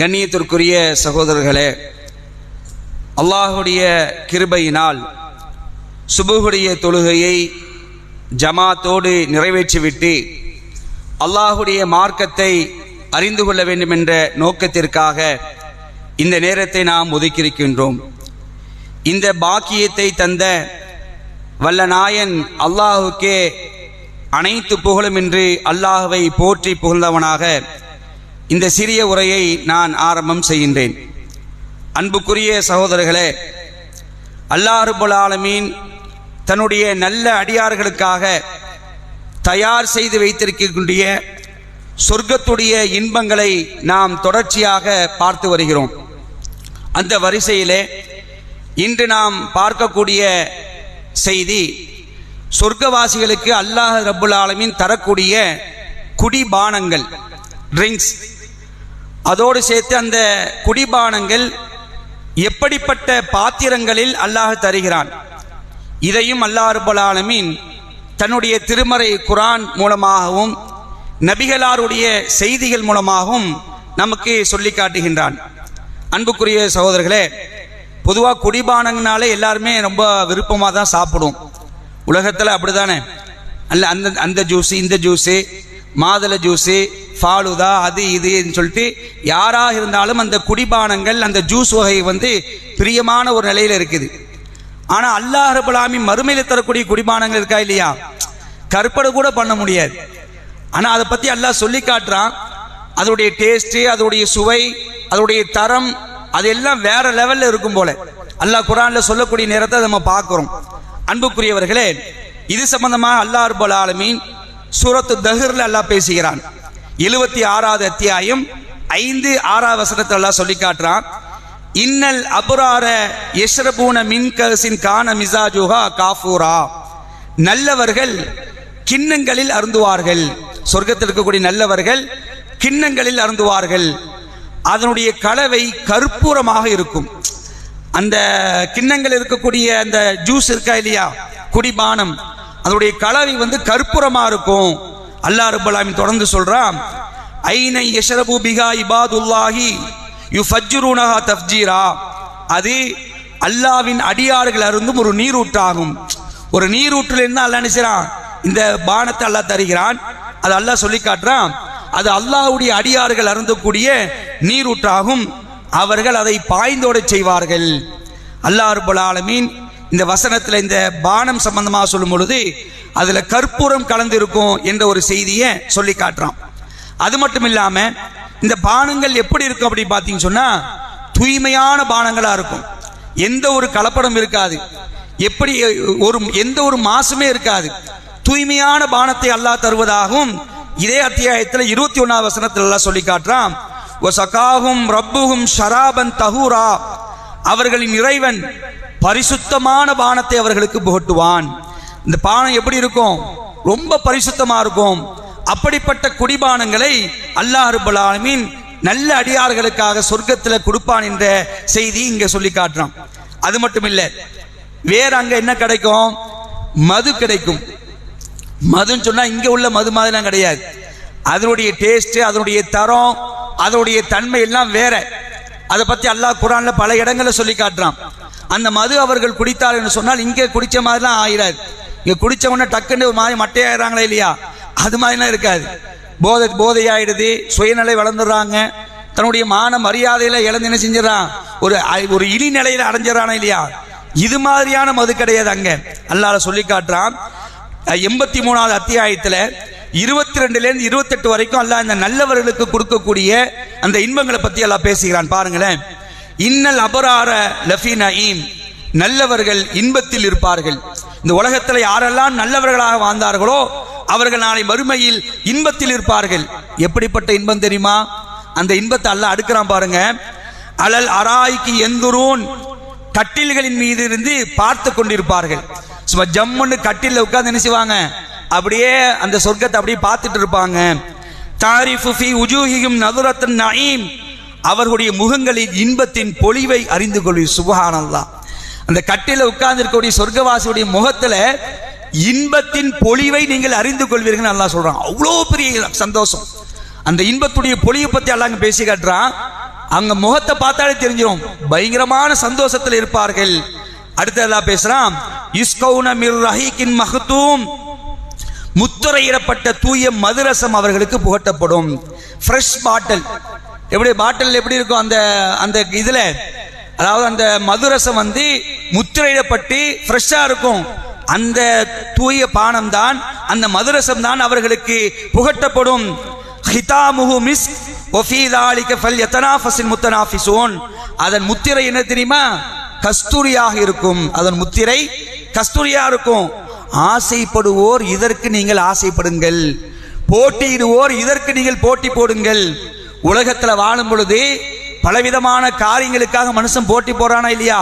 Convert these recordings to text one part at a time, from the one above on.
கண்ணியத்திற்குரிய சகோதரர்களே அல்லாஹுடைய கிருபையினால் சுபுகுடைய தொழுகையை ஜமாத்தோடு நிறைவேற்றிவிட்டு அல்லாஹுடைய மார்க்கத்தை அறிந்து கொள்ள வேண்டும் என்ற நோக்கத்திற்காக இந்த நேரத்தை நாம் ஒதுக்கியிருக்கின்றோம். இந்த பாக்கியத்தை தந்த வல்ல நாயன் அல்லாஹுக்கே அனைத்து புகழும் என்று அல்லாஹுவை போற்றி புகழ்ந்தவனாக இந்த சிறிய உரையை நான் ஆரம்பம் செய்கின்றேன். அன்புக்குரிய சகோதரர்களே அல்லாஹுபுல் ஆலமீன் தன்னுடைய நல்ல அடியார்களுக்காக தயார் செய்து வைத்திருக்கக்கூடிய சொர்க்கத்துடைய இன்பங்களை நாம் தொடர்ச்சியாக பார்த்து வருகிறோம். அந்த வரிசையிலே இன்று நாம் பார்க்கக்கூடிய செய்தி சொர்க்கவாசிகளுக்கு அல்லாஹ் ரபுல் ஆலமின் தரக்கூடிய குடிபானங்கள் ட்ரிங்க்ஸ். அதோடு சேர்த்து அந்த குடிபானங்கள் எப்படிப்பட்ட பாத்திரங்களில் அல்லாஹ் தருகிறான்? இதையும் அல்லாஹ் தன்னுடைய திருமறை குரான் மூலமாகவும் நபிகளாருடைய செய்திகள் மூலமாகவும் நமக்கு சொல்லி காட்டுகின்றான். அன்புக்குரிய சகோதரர்களே பொதுவாக குடிபானங்கனாலே எல்லாருமே ரொம்ப விருப்பமாக தான் சாப்பிடும் உலகத்தில் அப்படிதானே? அல்ல அந்த அந்த ஜூஸு இந்த ஜூஸு மாதுளை ஜூஸு ஃபாலுதா அது இதுன்னு சொல்லிட்டு யாராக இருந்தாலும் அந்த குடிபானங்கள் அந்த ஜூஸ் வகை வந்து பிரியமான ஒரு நிலையில் இருக்குது. ஆனால் அல்லாஹ் ரபுலாமி மறுமையில் தரக்கூடிய குடிபானங்கள் இருக்கா இல்லையா? கற்பனை கூட பண்ண முடியாது. ஆனால் அதை பற்றி அல்லாஹ் சொல்லி காட்டுறான். அதோடைய டேஸ்ட்டு அதோடைய சுவை அதோடைய தரம் அதெல்லாம் வேற லெவலில் இருக்கும் போல. அல்லாஹ் குரானில் சொல்லக்கூடிய நேரத்தை நம்ம பார்க்குறோம். அன்புக்குரியவர்களே இது சம்பந்தமாக அல்லாஹ் ரபுல் ஆலமீன் சூரத்து தஹர்ல அல்லாஹ் பேசுகிறான். எழுபத்தி ஆறாவது அத்தியாயம் ஐந்து ஆறாவது வசனத்தை அல்லாஹ் சொல்லி காட்டுறான். இன்னல் அபுரார யஷ்ரபூன மின் கசின் கான மிசாஜுஹா காஃபூரா. நல்லவர்கள் கிண்ணங்களில் அருந்துவார்கள். சொர்க்கத்தில் இருக்கக்கூடிய நல்லவர்கள் கிண்ணங்களில் அருந்துவார்கள். அதனுடைய கலவை கற்பூரமாக இருக்கும். அந்த கிண்ணங்கள் இருக்கக்கூடிய அந்த ஜூஸ் இருக்கா இல்லையா? குடிபானம். அதனுடைய கலவை வந்து கற்பூரமா இருக்கும். அல்லாஹ் ரப்பலாமின் தொடர்ந்து சொல்றான் ஐனை யஷரபு பிகா இபாதுல்லாஹி யுஃபஜ்ஜுருனஹா தஃப்ஜீரா. அது அல்லாவின் அடியார்கள் அருந்தும் ஒரு நீரூற்றாகும். ஒரு நீரூற்றில் என்ன அல்லாஹ் நினைச்சான் இந்த பானத்தை அல்லாஹ் தருகிறான். அது அல்லாஹ் சொல்லி காட்டுறான் அது அல்லாஹ்வுடைய அடியார்கள் அருந்தக்கூடிய நீரூற்றாகும். அவர்கள் அதை பாய்ந்தோட செய்வார்கள். அல்லாஹ் ரப்பல் ஆலமீன் இந்த வசனத்தில் இந்த பானம் சம்பந்தமாக சொல்லும் பொழுது அதில் கற்பூரம் கலந்து இருக்கும் என்ற ஒரு செய்தியை சொல்லி காட்டுறான். அது மட்டும் இல்லாம இந்த பானங்கள் எப்படி இருக்கும் அப்படின்னு பார்த்தீங்கன்னு சொன்னா தூய்மையான பானங்களா இருக்கும். எந்த ஒரு கலப்படம் இருக்காது. எப்படி ஒரு எந்த ஒரு மாசுமே இருக்காது. தூய்மையான பானத்தை அல்லாஹ் தருவதாகவும் இதே அத்தியாயத்தில் இருபத்தி ஒன்னாவது வசனத்தில் எல்லாம் சொல்லி காட்டுறான். சகாகும் ரப்புகும் ஷராபன் தஹூரா. அவர்களின் இறைவன் பரிசுத்தமான பானத்தை அவர்களுக்கு புகட்டுவான். இந்த பானம் எப்படி இருக்கும்? ரொம்ப பரிசுத்தமா இருக்கும். அப்படிப்பட்ட குடிபானங்களை அல்லாஹ் ரபுல் ஆலமீன் நல்ல அடியார்களுக்காக சொர்க்கத்தில் கொடுப்பான் என்ற செய்தி இங்க சொல்லி காட்டுறான். அது மட்டும் இல்லை வேற அங்க என்ன கிடைக்கும்? மது கிடைக்கும். மதுன்னு சொன்னா இங்க உள்ள மது மாதிரிலாம் கிடையாது. அதனுடைய டேஸ்ட் அதனுடைய தரம் அதனுடைய தன்மை எல்லாம் வேற. அதை பத்தி அல்லாஹ் குரான்ல பல இடங்களில் சொல்லி காட்டுறான். அந்த மது அவர்கள் குடித்தார் என்று சொன்னால் இங்கே குடிச்ச மாதிரிலாம் ஆயிடாது இங்க குடிச்ச உடனே டக்குன்னு ஒரு மாதிரி மட்டையாயிடுறாங்களா இல்லையா? அது மாதிரிலாம் இருக்காது. போதை போதையாயிடுது சுயநிலை வளர்ந்துடுறாங்க. தன்னுடைய மான மரியாதையில இழந்து என்ன செஞ்சிடறான்? ஒரு ஒரு இழி நிலையில அடைஞ்சிடறானா இல்லையா? இது மாதிரியான மது கிடையாது அங்க. அல்லாஹ் சொல்லி காட்டுறான். எண்பத்தி மூணாவது அத்தியாயத்துல இருபத்தி ரெண்டுல இருந்து இருபத்தெட்டு வரைக்கும் அல்லாஹ் இந்த நல்லவர்களுக்கு கொடுக்கக்கூடிய அந்த இன்பங்களை பத்தி எல்லாம் பேசுகிறான். பாருங்களேன். இன்னல் அபரார லஃபி நயீம். நல்லவர்கள் இன்பத்தில் இருப்பார்கள். இந்த உலகத்தில் யாரெல்லாம் நல்லவர்களாக வாழ்ந்தார்களோ அவர்கள் நாளை மறுமையில் இன்பத்தில் இருப்பார்கள். எப்படிப்பட்ட இன்பம் தெரியுமா? அந்த இன்பத்தை அல்ல அடுக்கிறான் பாருங்க. அலல் அராய்க்கு எந்துரூன். கட்டில்களின் மீது இருந்து பார்த்து கொண்டிருப்பார்கள். சும்மா ஜம்முன்னு கட்டில உட்கார்ந்து நினைச்சுவாங்க அப்படியே அந்த சொர்க்கத்தை அப்படியே பார்த்துட்டு இருப்பாங்க. தாரிஃபு ஃபி உஜூஹியும் நதுரத்தன் நயீம். அவர்களுடைய முகங்களில் இன்பத்தின் பொலிவை அறிந்து கொள்வி. சுபஹானல்லாஹ். அந்த கட்டில உட்கார்ந்து இருக்கக்கூடிய சொர்க்கவாசியுடைய முகத்துல இன்பத்தின் பொலிவை நீங்கள் அறிந்து கொள்வீர்கள் நல்லா சொல்றான். அவ்வளோ பெரிய சந்தோஷம். அந்த இன்பத்துடைய பொலிவை பத்தி எல்லாம் பேசி காட்டுறான். அங்க முகத்தை பார்த்தாலே தெரிஞ்சிடும் பயங்கரமான சந்தோஷத்தில் இருப்பார்கள். அடுத்ததா பேசுறான் இஸ்கௌன மிர் ரஹீக்கின் மகத்துவம் முத்துரையிடப்பட்ட தூய மதுரசம் அவர்களுக்கு புகட்டப்படும். ஃப்ரெஷ் பாட்டில் எப்படி பாட்டில் எப்படி இருக்கும் அந்த அந்த இதுல? அதாவது அந்த மதுரசம் வந்து முத்திரையிடப்பட்டு ஃப்ரெஷ்ஷா இருக்கும். அந்த தூய பானம் தான் அந்த மதுரசம் தான் அவர்களுக்கு புகட்டப்படும். ஹிதாமுஹு மிஸ் ஒஃபீதாலிக்க ஃபல் எத்தனாஃபஸின் முத்தனாஃபிசோன் அதன் முத்திரை என்ன தெரியுமா? கஸ்தூரியாக இருக்கும். அதன் முத்திரை கஸ்தூரியாக இருக்கும். ஆசைப்படுவோர் இதற்கு நீங்கள் ஆசைப்படுங்கள். போட்டியிடுவோர் இதற்கு நீங்கள் போட்டி போடுங்கள். உலகத்தில் வாழும் பொழுது பலவிதமான காரியங்களுக்காக மனுஷன் போட்டி போறானா இல்லையா?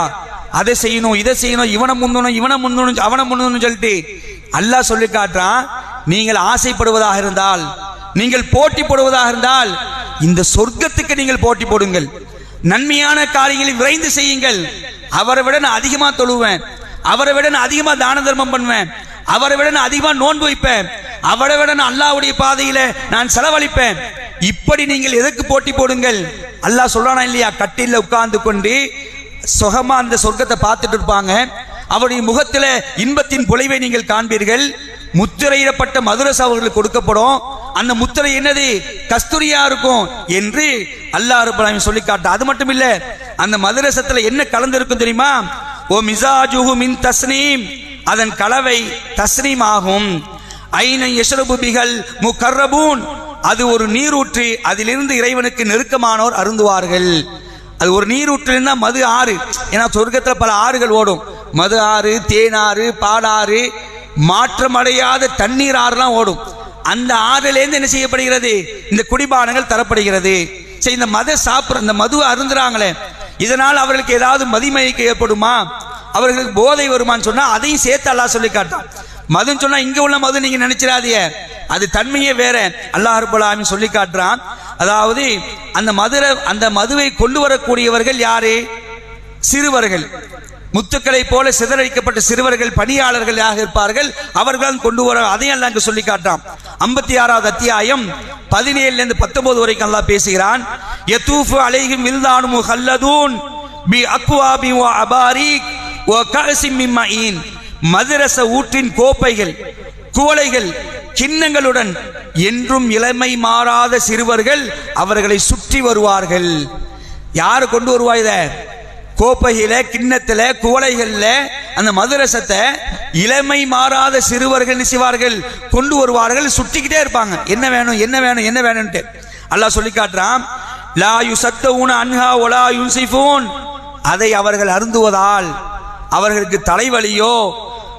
அதை செய்யணும் இதை செய்யணும் இவனை முந்தணும் இவனை முந்தணும் அவனை முந்தணும் சொல்லிட்டு அல்லாஹ் சொல்லி காட்டுறான் நீங்கள் ஆசைப்படுவதாக இருந்தால் நீங்கள் போட்டி போடுவதாக இருந்தால் இந்த சொர்க்கத்துக்கு நீங்கள் போட்டி போடுங்கள். நன்மையான காரியங்களை விரைந்து செய்யுங்கள். அவரை விட நான் அதிகமாக தொழுவேன். அவரை விட நான் அதிகமாக தான தர்மம் பண்ணுவேன். அவரை விட நான் அதிகமாக நோன்பு வைப்பேன். அவரை விட நான் அல்லாவுடைய பாதையில் நான் செலவழிப்பேன். இப்படி நீங்கள் எதற்கு போட்டி போடுங்கள்? அல்லாஹ் சொல்றானா இல்லையா? கட்டில உட்கார்ந்து கொண்டு சுகமா அந்த சொர்க்கத்தை பார்த்துட்டு இருப்பாங்க. அவருடைய முகத்தில் இன்பத்தின் பொலிவை நீங்கள் காண்பீர்கள். முத்திரையிடப்பட்ட மதுரச அவர்களுக்கு கொடுக்கப்படும். அந்த முத்திரை என்னது? கஸ்தூரியா இருக்கும் என்று அல்லாஹ் அருப்பலாமி சொல்லி காட்ட அது மட்டும் இல்ல அந்த மதுரசத்துல என்ன கலந்து இருக்கும் தெரியுமா? ஓ மிசாஜுஹு மின் தஸ்னீம். அதன் கலவை தஸ்னீம் ஆகும். ஐன யஷ்ரபு பிகல் முகர்ரபூன். அது ஒரு நீரூற்று அதிலிருந்து இறைவனுக்கு நெருக்கமானோர் அருந்துவார்கள். அது ஒரு நீரூற்றிலிருந்தா மது ஆறு. ஏன்னா சொர்க்கத்தில் பல ஆறுகள் ஓடும். மது ஆறு தேனாறு பாலாறு மாற்றமடையாத தண்ணீர் ஆறுலாம் ஓடும். அந்த ஆறுலேருந்து என்ன செய்யப்படுகிறது? இந்த குடிபானங்கள் தரப்படுகிறது. சரி இந்த மத சாப்பிட்ற இந்த மது அருந்துறாங்களே. இதனால் அவர்களுக்கு ஏதாவது மதிமயக்கு ஏற்படுமா? அவர்களுக்கு போதை வருமான்னு சொன்னால் அதையும் சேர்த்து அல்லா சொல்லி காட்டான் மதுன்னு சொன்னா இங்க உள்ள மது நீங்க நினைச்சிடாதீங்க. அது தன்மையே வேற. அல்லாஹ் சொல்லி காட்டுறான். அதாவது அந்த மதுரை அந்த மதுவை கொண்டு வரக்கூடியவர்கள் யாரு? சிறுவர்கள். முத்துக்களை போல சிதறடிக்கப்பட்ட சிறுவர்கள் பணியாளர்கள் யாக இருப்பார்கள். அவர்கள் கொண்டு வர அதையும் அல்லாஹ் இங்கு சொல்லி காட்டான் ஐம்பத்தி ஆறாவது அத்தியாயம் பதினேழுல இருந்து பத்தொன்பது வரைக்கும் அல்லாஹ் பேசுகிறான். யதூஃபு அலைஹிம் வில்தானுமு ஹல்லதூன் பி அக்வாபி வ அபாரிக் வ கஅசிம் மின் மஈன் மதுரச ஊற்றின் கோப்பைகள் குவளைகள் கிண்ணங்களுடன் என்றும் இளமை மாறாத சிறுவர்கள் அவர்களை சுற்றி வருவார்கள். யாரு கொண்டு வருவா இத? கோப்பையில கிண்ணத்துல குவளைகள்ல அந்த மதுரசத்தை இளமை மாறாத சிறுவர்கள் நிசிவார்கள் செய்வார்கள்? கொண்டு வருவார்கள் சுட்டிக்கிட்டே இருப்பாங்க. என்ன வேணும் என்ன வேணும் என்ன வேணும்ட்டு. அல்லாஹ் சொல்லி காட்டுறான் லா யுசத்தவுன அன்ஹா ஒலா யுன்சிஃபூன். அதை அவர்கள் அருந்துவதால் அவர்களுக்கு தலைவலியோ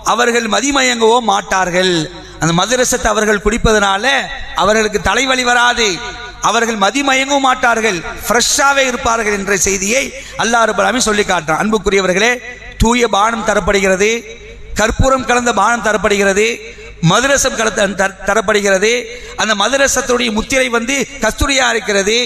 அவர்கள் மதிமயங்கவோ மாட்டார்கள். அந்த மதுரசத்தை அவர்கள் குடிப்பதனால அவர்களுக்கு தலைவலி வராது. அவர்கள் மதிமயங்கவும் மாட்டார்கள். ஃப்ரெஷ்ஷாகவே இருப்பார்கள் என்ற செய்தியை அல்லாஹ் ரப்பல் சொல்லி காட்டுறான். அன்புக்குரியவர்களே தூய பானம் தரப்படுகிறது. கற்பூரம் கலந்த பானம் தரப்படுகிறது. மதுரசம் தரப்படுகிறது. அந்த மதுரசத்துடைய முத்திரை வந்து கஸ்தூரியா இருக்கிறது.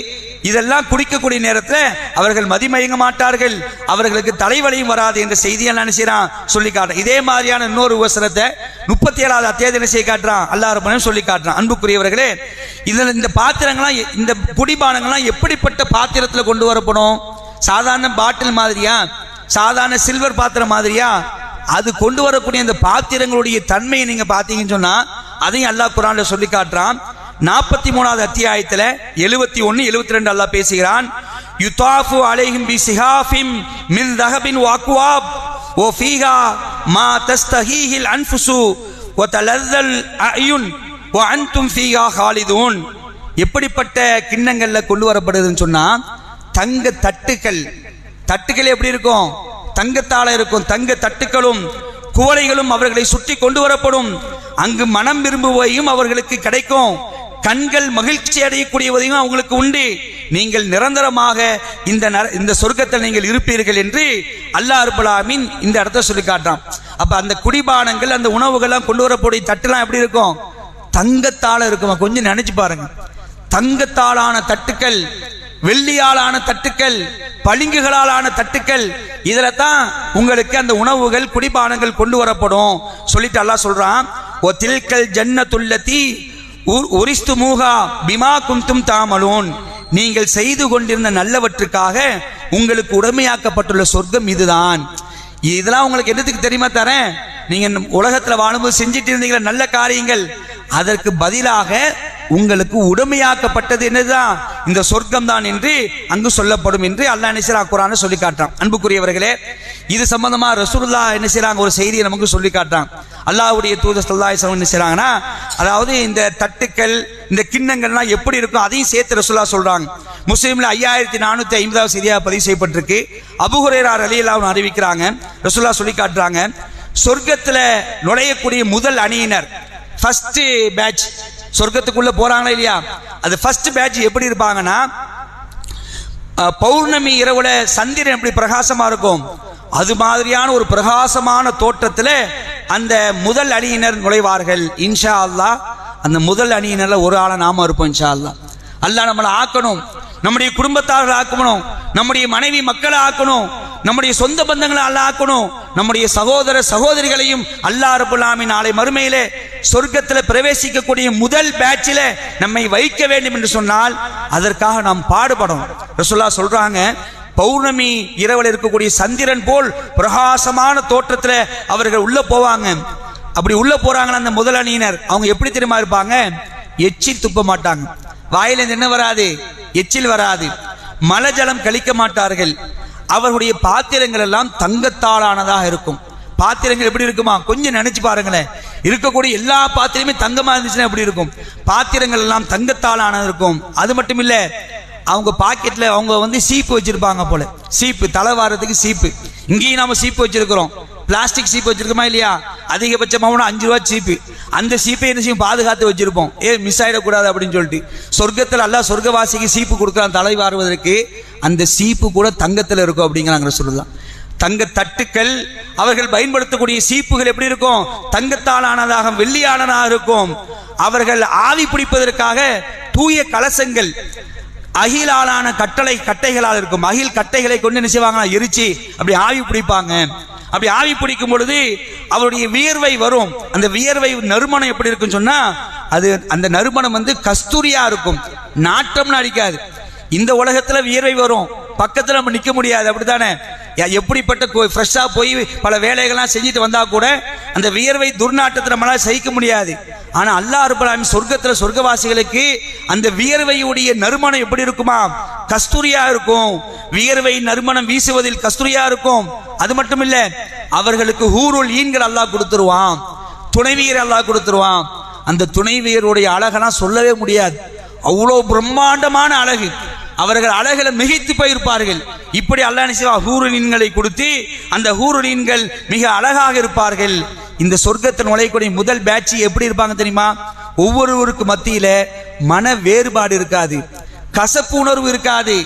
இதெல்லாம் குடிக்கக்கூடிய நேரத்தில் அவர்கள் மதிமயங்க மாட்டார்கள். அவர்களுக்கு தலைவலியும் வராது என்ற செய்தியை என்ன சொல்லி காட்டுறான். இதே மாதிரியான இன்னொரு விவசனத்தை முப்பத்தி ஏழாவது அத்தியாயத்தை நினைச்சு காட்டுறான்? அல்லாஹ் சொல்லி காட்டுறான். அன்புக்குரியவர்களே இதில் இந்த பாத்திரங்கள்லாம் இந்த குடிபானங்கள்லாம் எப்படிப்பட்ட பாத்திரத்தில் கொண்டு வரப்படும் சாதாரண பாட்டில் மாதிரியா? சாதாரண சில்வர் பாத்திரம் மாதிரியா? அது கொண்டு வரக்கூடிய அந்த பாத்திரங்களுடைய தன்மையை நீங்க பார்த்தீங்கன்னு சொன்னா அதையும் அல்லாஹ் குரான்ல சொல்லி காட்டுறான். நாற்பத்தி மூணாவது அத்தியாயத்துல எழுபத்தி ஒன்னு எழுபத்தி ரெண்டு அல்லாஹ் பேசுகிறான். யுதாஃபு அலைஹிம் பி சிஹாஃபிம் மின் தஹபின் வாக்குவாப் ஓ ஃபீஹா மா தஸ்தஹீஹில் அன்ஃபுசு. ஓ தலzzல் அயுன். ஓ அன்தும் ஃபீஹா ஹாலிதூன். எப்படிப்பட்ட கிண்ணங்கள்ல கொண்டு வரப்படுதுன்னு சொன்னா தங்க தட்டுக்கள் தட்டுக்கள் எப்படி இருக்கும்? தங்கத்தால இருக்கும் தங்க தட்டுக்களும் குவளைகளும் அவர்களை சுற்றி கொண்டு வரப்படும். அங்கு மனம் விரும்புவதையும் அவர்களுக்கு கிடைக்கும். கண்கள் மகிழ்ச்சி அடையக்கூடியவதையும் அவங்களுக்கு உண்டு. நீங்கள் நிரந்தரமாக இந்த நர- இந்த சொர்க்கத்தில் நீங்கள் இருப்பீர்கள் என்று அல்லாஹ் அருபலாமின் இந்த இடத்த சொல்லி காட்டுறான். அப்ப அந்த குடிபானங்கள் அந்த உணவுகள்லாம் கொண்டு வரக்கூடிய தட்டுலாம் எப்படி இருக்கும்? தங்கத்தால இருக்குமா? கொஞ்சம் நினைச்சு பாருங்க. தங்கத்தாலான தட்டுக்கள் வெள்ளியாலான தட்டுக்கள் பளிங்குகளாலான தட்டுக்கள் இதுல தான் உங்களுக்கு அந்த உணவுகள் குடிபானங்கள் கொண்டு வரப்படும். சொல்லிட்டு அல்லாஹ் சொல்றான் ஓ தில்கல் ஜன்னத்துல்லதி உரிஸ்து மூகா பிமா குந்தும் தாமலூன். நீங்கள் செய்து கொண்டிருந்த நல்லவற்றுக்காக உங்களுக்கு உடமையாக்கப்பட்டுள்ள சொர்க்கம் இதுதான். இதெல்லாம் உங்களுக்கு என்னத்துக்கு தெரியுமா தரேன்? நீங்க உலகத்துல வாழும்போது செஞ்சிட்டு இருந்தீங்களா நல்ல காரியங்கள். அதற்கு பதிலாக உங்களுக்கு உடமையாக்கப்பட்டது என்னதுதான்? இந்த சொர்க்கம் தான் என்று அங்கு சொல்லப்படும் என்று அல்லாஹ் என்ன குரான சொல்லி காட்டான் அன்புக்குரியவர்களே இது சம்பந்தமா ரசூல்லா என்ன செய்யறாங்க ஒரு செய்தியை நமக்கு சொல்லி காட்டுறான். அல்லாவுடைய தூத ஸல்லல்லாஹு என்ன செய்யறாங்கன்னா அதாவது இந்த தட்டுக்கள் இந்த கிண்ணங்கள்லாம் எப்படி இருக்கும் அதையும் சேர்த்து ரசூல்லா சொல்றாங்க. முஸ்லீம்ல ஐயாயிரத்தி நானூத்தி ஐம்பதாவது செய்தியாக பதிவு செய்யப்பட்டிருக்கு. அபுஹுரேரார் அலியல்லாவும் அறிவிக்கிறாங்க. ரசூல்லா சொல்லி காட்டுறாங்க. சொர்க்கத்துல நுழையக்கூடிய முதல் அணியினர் ஃபர்ஸ்ட் பேட்ச் சொர்க்கத்துக்குள்ள போறாங்களா இல்லையா? அது ஃபர்ஸ்ட் பேட்ச் எப்படி இருப்பாங்கன்னா பௌர்ணமி இரவுல சந்திரன் எப்படி பிரகாசமா இருக்கும்? அது மாதிரியான ஒரு பிரகாசமான தோற்றத்தில் அந்த முதல் அணியினர் நுழைவார்கள். இன்ஷா அல்லா அந்த முதல் அணியினர்ல ஒரு ஆளை நாம இருப்போம் இன்ஷா அல்லா அல்லா நம்மளை ஆக்கணும். நம்முடைய குடும்பத்தார்கள் ஆக்கணும் நம்முடைய மனைவி மக்களை ஆக்கணும் நம்முடைய சொந்த பந்தங்களை அல்ல ஆக்கணும் நம்முடைய சகோதர சகோதரிகளையும் அல்லா ரபுல்லாமி நாளை மறுமையிலே சொர்க்கத்தில் பிரவேசிக்கக்கூடிய முதல் பேட்சில நம்மை வைக்க வேண்டும் என்று சொன்னால் அதற்காக நாம் பாடுபடணும். ரசுல்லா சொல்றாங்க பௌர்ணமி இரவில் இருக்கக்கூடிய சந்திரன் போல் பிரகாசமான தோற்றத்தில் அவர்கள் உள்ள போவாங்க. அப்படி உள்ள போறாங்களா அந்த முதலணியினர் அவங்க எப்படி தெரியுமா இருப்பாங்க? எச்சி துப்ப மாட்டாங்க. வாயிலிருந்து என்ன வராது? எச்சில் வராது. மலஜலம் கழிக்க மாட்டார்கள். அவர்களுடைய பாத்திரங்கள் எல்லாம் தங்கத்தாலானதாக இருக்கும். பாத்திரங்கள் எப்படி இருக்குமா? கொஞ்சம் நினைச்சு பாருங்களேன். இருக்கக்கூடிய எல்லா பாத்திரமே தங்கமா இருந்துச்சுன்னா எப்படி இருக்கும்? பாத்திரங்கள் எல்லாம் தங்கத்தாலானது இருக்கும். அது மட்டும் இல்ல அவங்க பாக்கெட்ல அவங்க வந்து சீப்பு வச்சிருப்பாங்க போல. சீப்பு தலை வாரத்துக்கு சீப்பு. இங்கேயும் நாம சீப்பு வச்சிருக்கிறோம். பிளாஸ்டிக் சீப்பு வச்சிருக்கோமா இல்லையா? அதிகபட்சமாக ஒன்று அஞ்சு ரூபா சீப்பு. அந்த சீப்பை என்ன செய்யும்? பாதுகாத்து வச்சிருப்போம். ஏ மிஸ் ஆயிடக்கூடாது அப்படின்னு சொல்லிட்டு. சொர்க்கத்தில் அல்லாஹ் சொர்க்கவாசிக்கு சீப்பு கொடுக்குறான் தலை வாருவதற்கு. அந்த சீப்பு கூட தங்கத்தில் இருக்கும் அப்படிங்கிறாங்க சொல்லலாம் தங்க தட்டுக்கள் அவர்கள் பயன்படுத்தக்கூடிய சீப்புகள் எப்படி இருக்கும்? தங்கத்தால் ஆனதாக வெள்ளியானதாக இருக்கும். அவர்கள் ஆவி பிடிப்பதற்காக தூய கலசங்கள் அகிலாலான கட்டளை கட்டைகளால் இருக்கும். அகில் கட்டைகளை கொண்டு என்ன செய்வாங்க எரிச்சு அப்படி ஆவி பிடிப்பாங்க. அப்படி ஆவி பிடிக்கும் பொழுது அவருடைய வியர்வை வரும். அந்த வியர்வை நறுமணம் எப்படி இருக்குன்னு சொன்னா அது அந்த நறுமணம் வந்து கஸ்தூரியா இருக்கும். நாட்டம்னு அடிக்காது இந்த உலகத்துல வியர்வை வரும். பக்கத்துல நம்ம நிக்க முடியாது. அப்படித்தானே? எப்படிப்பட்ட ஃப்ரெஷ்ஷா போய் பல வேலைகள்லாம் செஞ்சுட்டு வந்தா கூட அந்த வியர்வை துர்நாட்டத்தை நம்மளால சகிக்க முடியாது. ஆனா அல்லாஹ் அருபலாமி சொர்க்கத்துல சொர்க்கவாசிகளுக்கு அந்த வியர்வையுடைய நறுமணம் எப்படி இருக்குமா? கஸ்தூரியா இருக்கும். வியர்வை நறுமணம் வீசுவதில் கஸ்தூரியா இருக்கும். அது மட்டும் இல்ல அவர்களுக்கு ஹூருள் ஈன்கள் அல்லாஹ் கொடுத்துருவான். துணைவியர் அல்லாஹ் கொடுத்துருவான். அந்த துணைவியருடைய அழகெல்லாம் சொல்லவே முடியாது. அவ்வளோ பிரம்மாண்டமான அழகு. அவர்கள் அழகில மிகைத்து போயிருப்பார்கள். இப்படி அல்லாஹ் என்ன ஹூருலீன்களை கொடுத்து அந்த ஹூருலீன்கள் மிக அழகாக இருப்பார்கள். இந்த சொர்க்கத்தில் நுழையக்கூடிய முதல் பேட்ச் எப்படி இருப்பாங்க தெரியுமா? ஒவ்வொருவருக்கு மத்தியில மன வேறுபாடு இருக்காது. கசப்பு உணர்வு இருக்காது.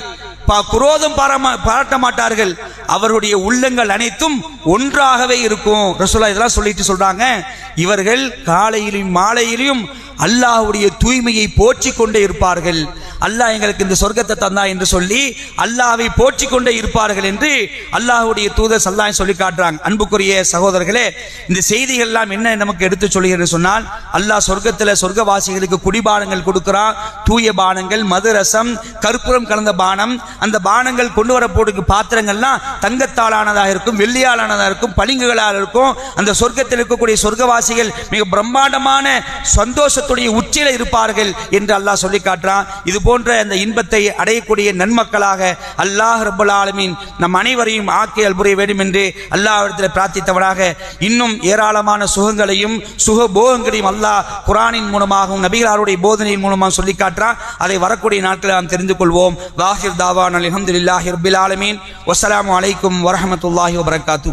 குரோதம் பாராட்ட மாட்டார்கள். அவருடைய உள்ளங்கள் அனைத்தும் ஒன்றாகவே இருக்கும். ரசூலா இதெல்லாம் சொல்லிட்டு சொல்றாங்க. இவர்கள் காலையிலும் மாலையிலும் அல்லாஹுடைய தூய்மையை போற்றி கொண்டே இருப்பார்கள். அல்லாஹ் எங்களுக்கு இந்த சொர்க்கத்தை தந்தா என்று சொல்லி அல்லாவை போற்றி கொண்டே இருப்பார்கள் என்று அல்லாஹுடைய தூதர் சல்லாஹ் சொல்லி காட்டுறாங்க. அன்புக்குரிய சகோதரர்களே இந்த செய்திகள் எல்லாம் என்ன நமக்கு எடுத்து சொல்கிறது சொன்னால் அல்லாஹ் சொர்க்கத்தில் சொர்க்கவாசிகளுக்கு குடிபானங்கள் கொடுக்கிறான். தூய பானங்கள் மதுரசம் கற்பூரம் கலந்த பானம் அந்த பானங்கள் கொண்டு வரப்போடுக்கு பாத்திரங்கள்லாம் தங்கத்தாலானதாக இருக்கும் வெள்ளியாலானதாக இருக்கும் பளிங்குகளால் இருக்கும். அந்த சொர்க்கத்தில் இருக்கக்கூடிய சொர்க்கவாசிகள் மிக பிரம்மாண்டமான சந்தோஷத்துடைய உச்சியில் இருப்பார்கள் என்று அல்லாஹ் சொல்லி காட்டுறான். இது போன்ற அந்த இன்பத்தை அடையக்கூடிய நன்மக்களாக அல்லாஹ் ரபுல் ஆலமின் நம் அனைவரையும் ஆக்கி அல்புரிய வேண்டும் என்று அல்லாஹிடத்தில் பிரார்த்தித்தவராக இன்னும் ஏராளமான சுகங்களையும் சுக போகங்களையும் அல்லாஹ் குரானின் மூலமாகவும் நபிகளாருடைய போதனையின் மூலமாக சொல்லி காட்டுறான் அதை வரக்கூடிய நாட்களில் நாம் தெரிந்து கொள்வோம். வாஹிர் தாவான் அலமதுல்லாஹி ரபில் ஆலமீன். வசலாம் அலைக்கும் வரமத்துல்லாஹி வபரகாத்து